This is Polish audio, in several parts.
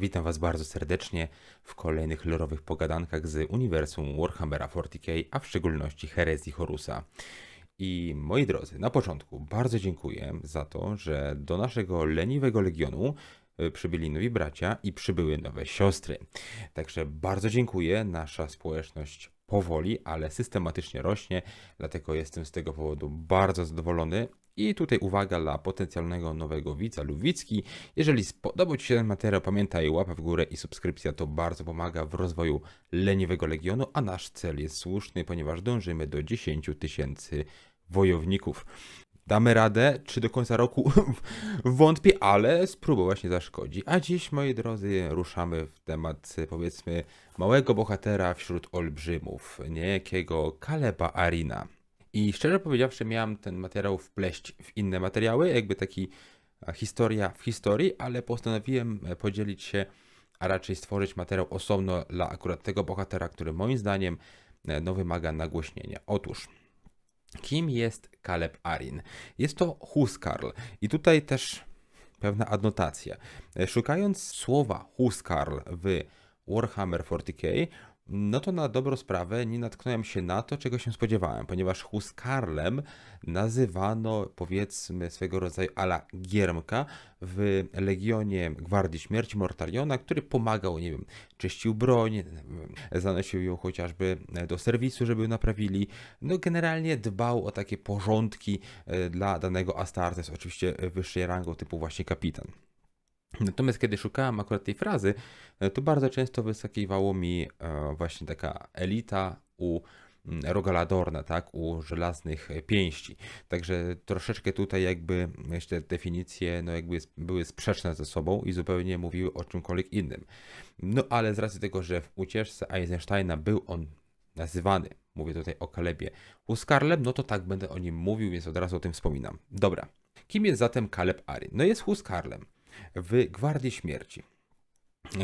Witam Was bardzo serdecznie w kolejnych lorowych pogadankach z uniwersum Warhammera 40k, a w szczególności herezji Horusa. I moi drodzy, na początku bardzo dziękuję za to, że do naszego leniwego legionu y, przybyli nowi bracia i przybyły nowe siostry. Także bardzo dziękuję. Nasza społeczność powoli, ale systematycznie rośnie, dlatego jestem z tego powodu bardzo zadowolony. I tutaj uwaga dla potencjalnego nowego widza lub widzki. Jeżeli spodobał Ci się ten materiał, pamiętaj łapa w górę i subskrypcja to bardzo pomaga w rozwoju leniwego legionu, a nasz cel jest słuszny, ponieważ dążymy do 10 tysięcy wojowników. Damy radę, czy do końca roku wątpię, ale spróbować nie zaszkodzi. A dziś, moi drodzy, ruszamy w temat, powiedzmy, małego bohatera wśród olbrzymów, niejakiego Kaleba Arina. I szczerze powiedziawszy, miałem ten materiał wpleść w inne materiały, jakby taki e, historia w historii, ale postanowiłem e, podzielić się, a raczej stworzyć materiał osobno dla akurat tego bohatera, który moim zdaniem e, no, wymaga nagłośnienia. Otóż, kim jest Kaleb Arin? Jest to Huskarl i tutaj też pewna adnotacja. Szukając słowa Huskarl w Warhammer 40k, no to na dobrą sprawę nie natknąłem się na to, czego się spodziewałem, ponieważ Huskarlem nazywano powiedzmy swego rodzaju ala Giermka w Legionie Gwardii Śmierci Mortariona, który pomagał, nie wiem, czyścił broń, zanosił ją chociażby do serwisu, żeby ją naprawili. No generalnie dbał o takie porządki e, dla danego Astartes, oczywiście wyższej rangą typu właśnie kapitan. Natomiast kiedy szukałem akurat tej frazy, e, to bardzo często wyskakiwało mi e, właśnie taka elita u mm, Rogaladorna, tak, u żelaznych pięści. Także troszeczkę tutaj jakby te definicje no jakby były sprzeczne ze sobą i zupełnie mówiły o czymkolwiek innym. No ale z racji tego, że w ucieczce Eisensteina był on nazywany, mówię tutaj o Kalebie, Huskarlem, no to tak będę o nim mówił, więc od razu o tym wspominam. Dobra. Kim jest zatem Kaleb Arin? No jest Huskarlem w Gwardii Śmierci.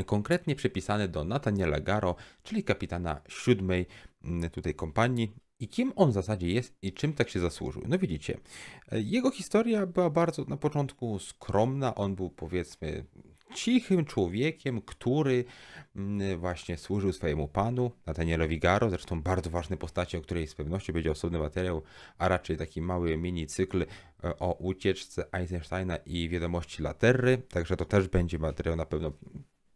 Konkretnie przypisany do Nathaniela Garo, czyli kapitana siódmej mm, tutaj kompanii. I kim on w zasadzie jest i czym tak się zasłużył? No widzicie, jego historia była bardzo na początku skromna. On był powiedzmy cichym człowiekiem, który mm, właśnie służył swojemu panu, Nathanialowi Garo, zresztą bardzo ważnej postaci, o której z pewnością będzie osobny materiał, a raczej taki mały mini cykl e, o ucieczce Eisensteina i wiadomości Laterry, także to też będzie materiał na pewno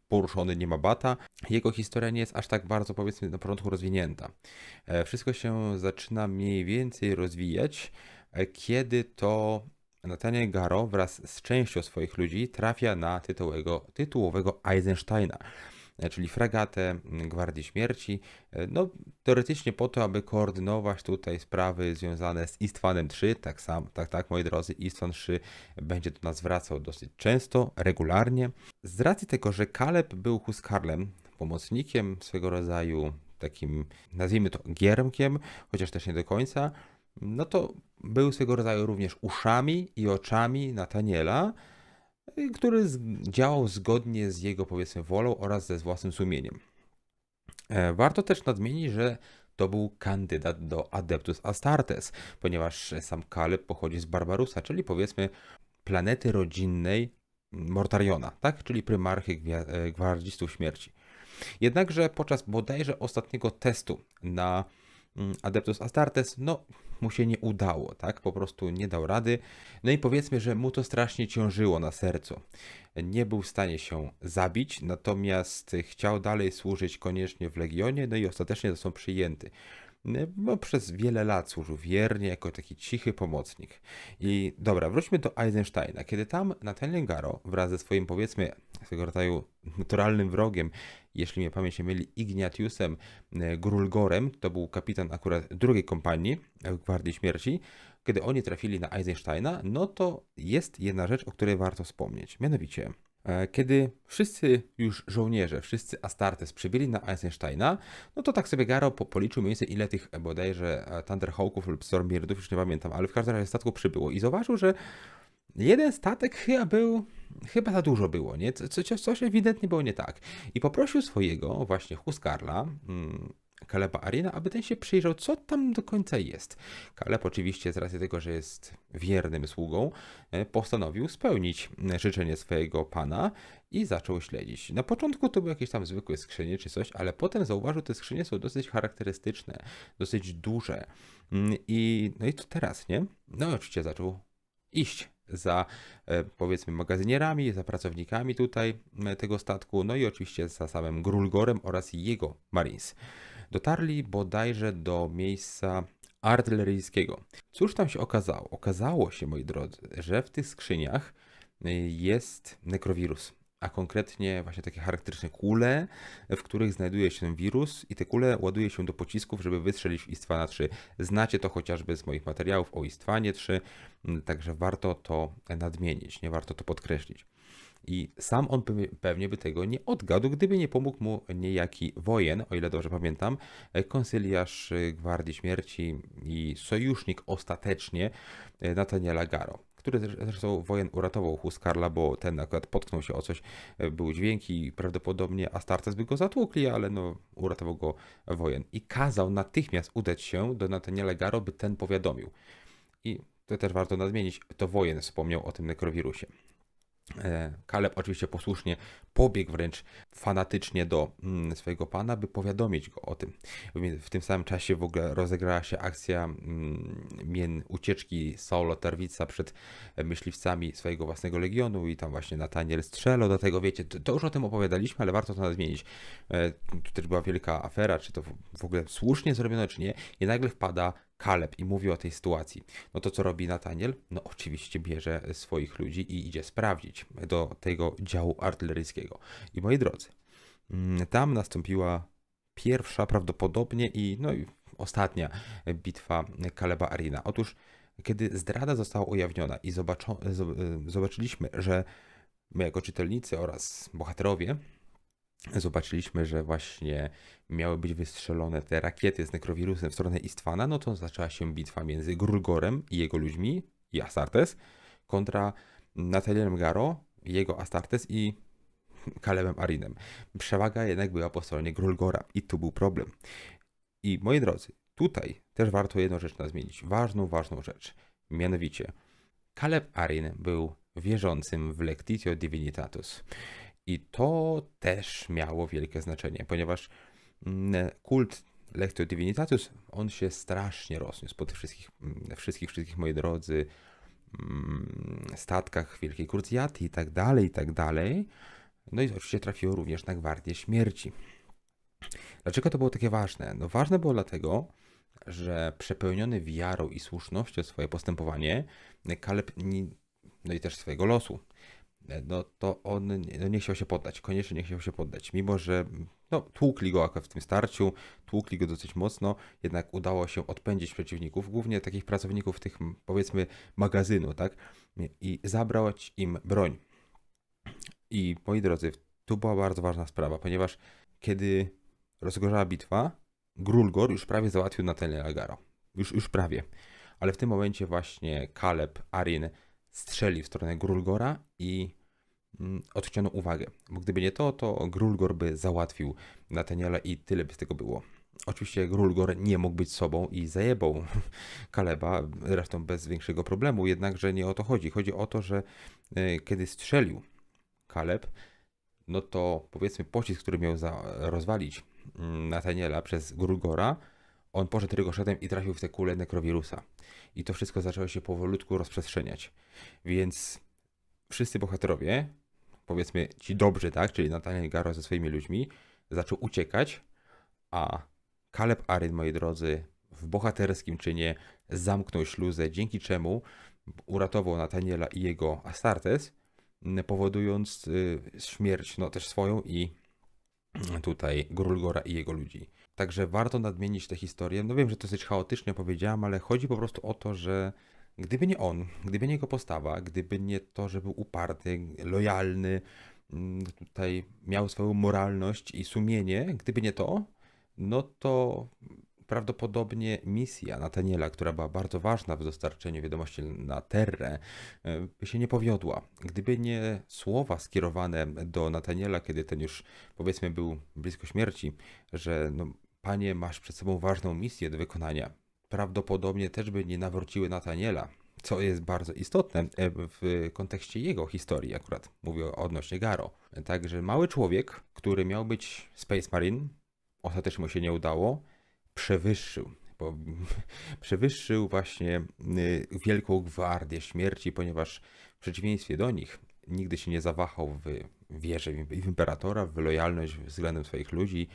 poruszony, nie ma bata. Jego historia nie jest aż tak bardzo, powiedzmy, na początku rozwinięta. E, wszystko się zaczyna mniej więcej rozwijać, e, kiedy to Nathaniel Garo wraz z częścią swoich ludzi trafia na tytułowego, tytułowego Eisensteina, e, czyli fregatę Gwardii Śmierci. E, no, teoretycznie po to, aby koordynować tutaj sprawy związane z Istvanem 3, tak sam, tak, tak, moi drodzy, Istvan 3 będzie do nas wracał dosyć często, regularnie. Z racji tego, że Kaleb był Huskarlem, pomocnikiem swego rodzaju takim, nazwijmy to, giermkiem, chociaż też nie do końca, no to był swego rodzaju również uszami i oczami Nataniela, który działał zgodnie z jego powiedzmy wolą oraz ze własnym sumieniem. E, warto też nadmienić, że to był kandydat do Adeptus Astartes, ponieważ sam Kaleb pochodzi z Barbarusa, czyli powiedzmy planety rodzinnej Mortariona, tak? czyli prymarchy e, gwardzistów śmierci. Jednakże podczas bodajże ostatniego testu na mm, Adeptus Astartes, no mu się nie udało, tak? Po prostu nie dał rady. No i powiedzmy, że mu to strasznie ciążyło na sercu. Nie był w stanie się zabić, natomiast chciał dalej służyć koniecznie w Legionie, no i ostatecznie został przyjęty bo przez wiele lat służył wiernie jako taki cichy pomocnik. I dobra, wróćmy do Eisensteina. Kiedy tam Nathaniel Garo wraz ze swoim powiedzmy swego rodzaju naturalnym wrogiem, jeśli mnie pamięć nie myli, Ignatiusem e, Grulgorem, to był kapitan akurat drugiej kompanii Gwardii Śmierci, kiedy oni trafili na Eisensteina, no to jest jedna rzecz, o której warto wspomnieć. Mianowicie, E, kiedy wszyscy już żołnierze, wszyscy Astartes przybyli na Eisensteina, no to tak sobie Garo po, policzył mniej więcej ile tych e, bodajże e, Thunderhawków lub Stormbeardów, już nie pamiętam, ale w każdym razie statku przybyło i zauważył, że jeden statek chyba był, chyba za dużo było, nie? Co, coś ewidentnie było nie tak. I poprosił swojego właśnie Huskarla, mm, Kaleba Arina, aby ten się przyjrzał, co tam do końca jest. Kaleb oczywiście z racji tego, że jest wiernym sługą, e, postanowił spełnić życzenie swojego pana i zaczął śledzić. Na początku to były jakieś tam zwykłe skrzynie czy coś, ale potem zauważył, że te skrzynie są dosyć charakterystyczne, dosyć duże. Mm, I no i to teraz, nie? No i oczywiście zaczął iść za e, powiedzmy magazynierami, za pracownikami tutaj tego statku, no i oczywiście za samym Grulgorem oraz jego Marines. Dotarli bodajże do miejsca artyleryjskiego. Cóż tam się okazało? Okazało się, moi drodzy, że w tych skrzyniach y, jest nekrowirus, a konkretnie właśnie takie charakterystyczne kule, w których znajduje się ten wirus i te kule ładuje się do pocisków, żeby wystrzelić w Istwana 3. Znacie to chociażby z moich materiałów o Istwanie 3, także warto to nadmienić, nie warto to podkreślić. I sam on pewnie by tego nie odgadł, gdyby nie pomógł mu niejaki wojen, o ile dobrze pamiętam, konsyliarz Gwardii Śmierci i sojusznik ostatecznie e, Nathaniela Garo, który zresztą wojen uratował Huskarla, bo ten akurat potknął się o coś, e, były dźwięki, prawdopodobnie Astartes by go zatłukli, ale no uratował go wojen. I kazał natychmiast udać się do Nathaniela Garo, by ten powiadomił. I to też warto nadmienić, to wojen wspomniał o tym nekrowirusie. Kaleb e, oczywiście posłusznie pobiegł wręcz fanatycznie do mm, swojego pana, by powiadomić go o tym. W tym samym czasie w ogóle rozegrała się akcja mm, ucieczki Saulo Terwica przed myśliwcami swojego własnego legionu i tam właśnie Nataniel strzelał do tego, wiecie, to, to już o tym opowiadaliśmy, ale warto to nadmienić. E, tu też była wielka afera, czy to w ogóle słusznie zrobione, czy nie, i nagle wpada Kaleb i mówi o tej sytuacji. No to co robi Nataniel? No oczywiście bierze swoich ludzi i idzie sprawdzić do tego działu artyleryjskiego. I moi drodzy, mm, tam nastąpiła pierwsza prawdopodobnie i no i ostatnia bitwa Kaleba Arina. Otóż kiedy zdrada została ujawniona i zobaczyliśmy, że my jako czytelnicy oraz bohaterowie zobaczyliśmy, że właśnie miały być wystrzelone te rakiety z nekrowirusem w stronę Istwana, no to zaczęła się bitwa między Grulgorem i jego ludźmi i Astartes kontra Nathanielem Garo, jego Astartes i Kalebem Arinem. Przewaga jednak była po stronie Grulgora i tu był problem. I moi drodzy, tutaj też warto jedną rzecz zmienić. Ważną, ważną rzecz. Mianowicie, Kaleb Arin był wierzącym w Lectitio Divinitatus. I to też miało wielkie znaczenie, ponieważ mm, kult Lectio Divinitatus, on się strasznie rozniósł po tych wszystkich, mm, wszystkich, wszystkich, moi drodzy, mm, statkach Wielkiej Krucjaty i tak dalej, i tak dalej. No i oczywiście trafiło również na Gwardię Śmierci. Dlaczego to było takie ważne? No ważne było dlatego, że przepełniony wiarą i słusznością swoje postępowanie, Kaleb, no i też swojego losu, no to on no nie chciał się poddać, koniecznie nie chciał się poddać, mimo że no, tłukli go w tym starciu, tłukli go dosyć mocno, jednak udało się odpędzić przeciwników, głównie takich pracowników tych powiedzmy magazynu, tak, i zabrać im broń. I moi drodzy, tu była bardzo ważna sprawa, ponieważ kiedy rozgorzała bitwa, Grulgor już prawie załatwił Nataniela Garo. Już, już prawie. Ale w tym momencie właśnie Kaleb, Arin strzeli w stronę Grulgora i mm, uwagę. Bo gdyby nie to, to Grulgor by załatwił Nataniela i tyle by z tego było. Oczywiście Grulgor nie mógł być sobą i zajebał Kaleba, zresztą bez większego problemu, jednakże nie o to chodzi. Chodzi o to, że e, kiedy strzelił Kaleb, no to powiedzmy pocisk, który miał rozwalić mm, Nataniela przez Grulgora, on poszedł rygoszetem i trafił w te kule nekrowirusa. I to wszystko zaczęło się powolutku rozprzestrzeniać. Więc wszyscy bohaterowie, powiedzmy ci dobrzy, tak, czyli Nathaniel Garo ze swoimi ludźmi, zaczął uciekać, a Kaleb Aryn, moi drodzy, w bohaterskim czynie zamknął śluzę, dzięki czemu uratował Nathaniela i jego Astartes, powodując y, śmierć, no też swoją i tutaj Grulgora i jego ludzi. Także warto nadmienić tę historię. No wiem, że to dosyć chaotycznie powiedziałam, ale chodzi po prostu o to, że gdyby nie on, gdyby nie jego postawa, gdyby nie to, że był uparty, lojalny, mm, tutaj miał swoją moralność i sumienie, gdyby nie to, no to prawdopodobnie misja Nataniela, która była bardzo ważna w dostarczeniu wiadomości na Terrę, e, się nie powiodła. Gdyby nie słowa skierowane do Nataniela, kiedy ten już powiedzmy był blisko śmierci, że no, Panie, masz przed sobą ważną misję do wykonania. Prawdopodobnie też by nie nawróciły Nataniela, co jest bardzo istotne e, w kontekście jego historii, akurat mówię odnośnie Garo. Także mały człowiek, który miał być Space Marine, ostatecznie mu się nie udało, przewyższył, bo przewyższył właśnie y, Wielką Gwardię Śmierci, ponieważ w przeciwieństwie do nich nigdy się nie zawahał w wierze w imperatora, w lojalność względem swoich ludzi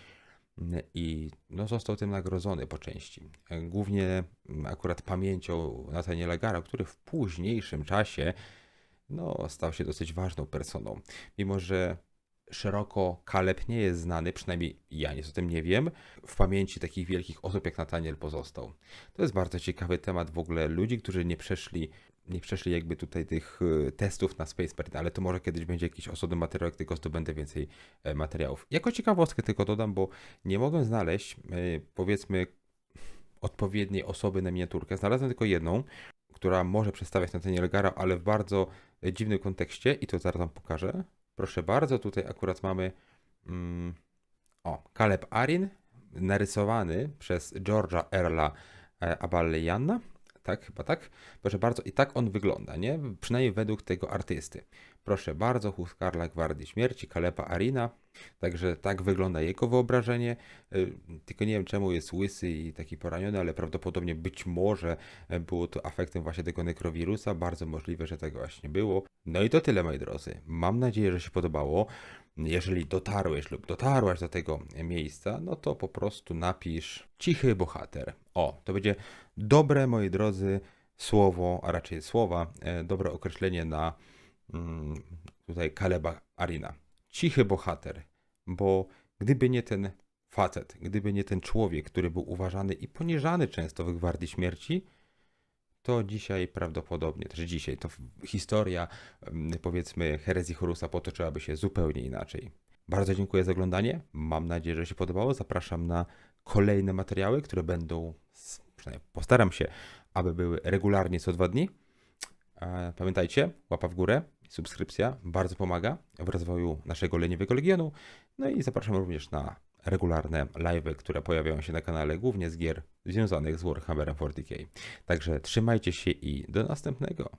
y, i no, został tym nagrodzony po części. Głównie mm, akurat pamięcią Nathaniela Gara, który w późniejszym czasie no, stał się dosyć ważną personą. Mimo, że szeroko Kaleb nie jest znany, przynajmniej ja nic o tym nie wiem, w pamięci takich wielkich osób jak Nathaniel pozostał. To jest bardzo ciekawy temat w ogóle ludzi, którzy nie przeszli nie przeszli jakby tutaj tych y, testów na Space Marine, ale to może kiedyś będzie jakiś osobny materiał, jak tylko zdobędę więcej e, materiałów. Jako ciekawostkę tylko dodam, bo nie mogłem znaleźć e, powiedzmy odpowiedniej osoby na miniaturkę. Znalazłem tylko jedną, która może przedstawiać Nathaniel Gara, ale w bardzo e, dziwnym kontekście i to zaraz wam pokażę. Proszę bardzo, tutaj akurat mamy mm, o, Caleb Arin, narysowany przez George'a Erla Aballeyana. Tak, chyba tak. Proszę bardzo, i tak on wygląda, nie? Przynajmniej według tego artysty. Proszę bardzo, Huskarla Gwardii Śmierci, Kalepa Arina. Także tak wygląda jego wyobrażenie. Y, tylko nie wiem czemu jest łysy i taki poraniony, ale prawdopodobnie być może było to afektem właśnie tego nekrowirusa. Bardzo możliwe, że tego właśnie było. No i to tyle, moi drodzy. Mam nadzieję, że się podobało. Jeżeli dotarłeś lub dotarłaś do tego miejsca, no to po prostu napisz cichy bohater. O, to będzie dobre, moi drodzy, słowo, a raczej słowa, e, dobre określenie na tutaj Kaleba Arina. Cichy bohater, bo gdyby nie ten facet, gdyby nie ten człowiek, który był uważany i poniżany często w Gwardii Śmierci, to dzisiaj prawdopodobnie, też dzisiaj, to historia mm, powiedzmy herezji Horusa potoczyłaby się zupełnie inaczej. Bardzo dziękuję za oglądanie. Mam nadzieję, że się podobało. Zapraszam na kolejne materiały, które będą, przynajmniej postaram się, aby były regularnie co dwa dni. Pamiętajcie, łapa w górę, subskrypcja bardzo pomaga w rozwoju naszego leniwego legionu. No i zapraszam również na regularne live, które pojawiają się na kanale głównie z gier związanych z Warhammerem 40k. Także trzymajcie się i do następnego.